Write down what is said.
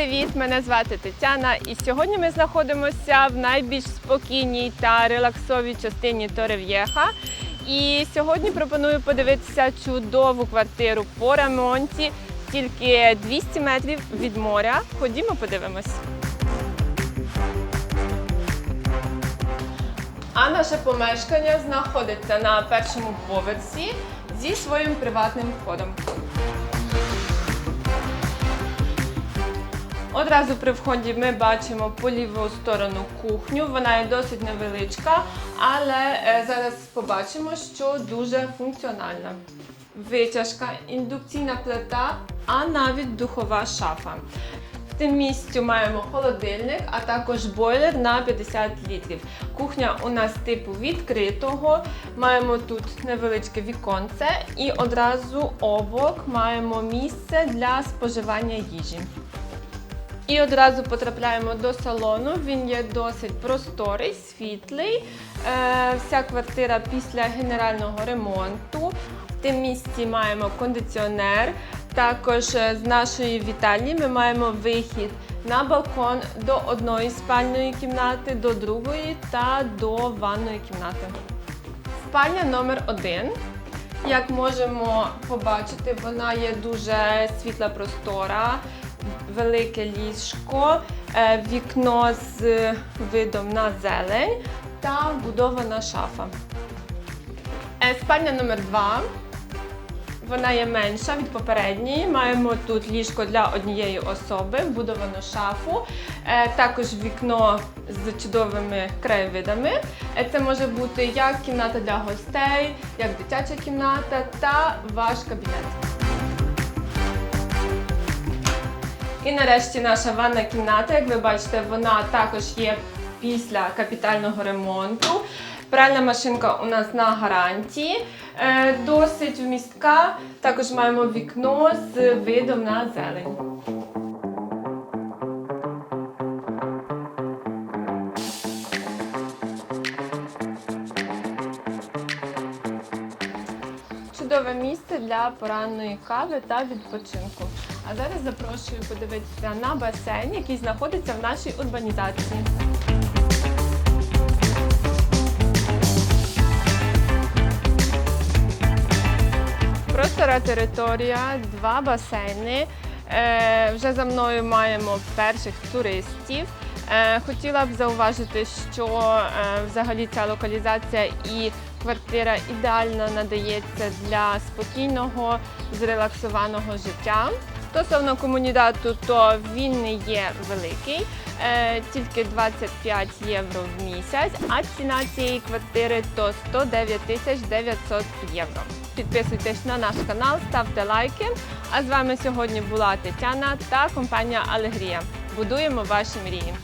привіт! Мене звати Тетяна, і сьогодні ми знаходимося в найбільш спокійній та релаксовій частині Торев'єха. І сьогодні пропоную подивитися чудову квартиру по ремонті, тільки 200 метрів від моря. Ходімо, подивимось. А наше помешкання знаходиться на першому поверсі зі своїм приватним входом. Одразу при вході ми бачимо по ліву сторону кухню. Вона є досить невеличка, але е, зараз побачимо, що дуже функціональна. Витяжка, індукційна плита, а навіть духова шафа. В тим місці маємо холодильник, а також бойлер на 50 літрів. Кухня у нас типу відкритого. Маємо тут невеличке віконце і одразу обок маємо місце для споживання їжі. І одразу потрапляємо до салону. Він є досить просторий, світлий. Е, вся квартира після генерального ремонту. В тим місці маємо кондиціонер. Також е, з нашої вітальні ми маємо вихід на балкон до одної спальної кімнати, до другої та до ванної кімнати. Спальня номер один. Як можемо побачити, вона є дуже світла простора, велике ліжко, е, вікно з видом на зелень та вбудована шафа. Е, Спальня номер 2. Вона є менша від попередньої. Маємо тут ліжко для однієї особи, вбудовану шафу, е, також вікно з чудовими краєвидами. Це може бути як кімната для гостей, як дитяча кімната та ваш кабінет. І нарешті наша ванна кімната, як ви бачите, вона також є після капітального ремонту. Пральна машинка у нас на гарантії, е, досить вмістка. Також маємо вікно з видом на зелень. Чудове місце для поранної кави та відпочинку. А зараз запрошую подивитися на басейн, який знаходиться в нашій урбанізації. Простора територія, два басейни. Е, вже за мною маємо перших туристів. Е, хотіла б зауважити, що е, взагалі ця локалізація і квартира ідеально надається для спокійного, зрелаксованого життя. Стосовно комунідату, то він не є великий, е, тільки 25 євро в місяць, а ціна цієї квартири то 109 тисяч 900 євро. Підписуйтесь на наш канал, ставте лайки. А з вами сьогодні була Тетяна та компанія Алегрія. Будуємо ваші мрії.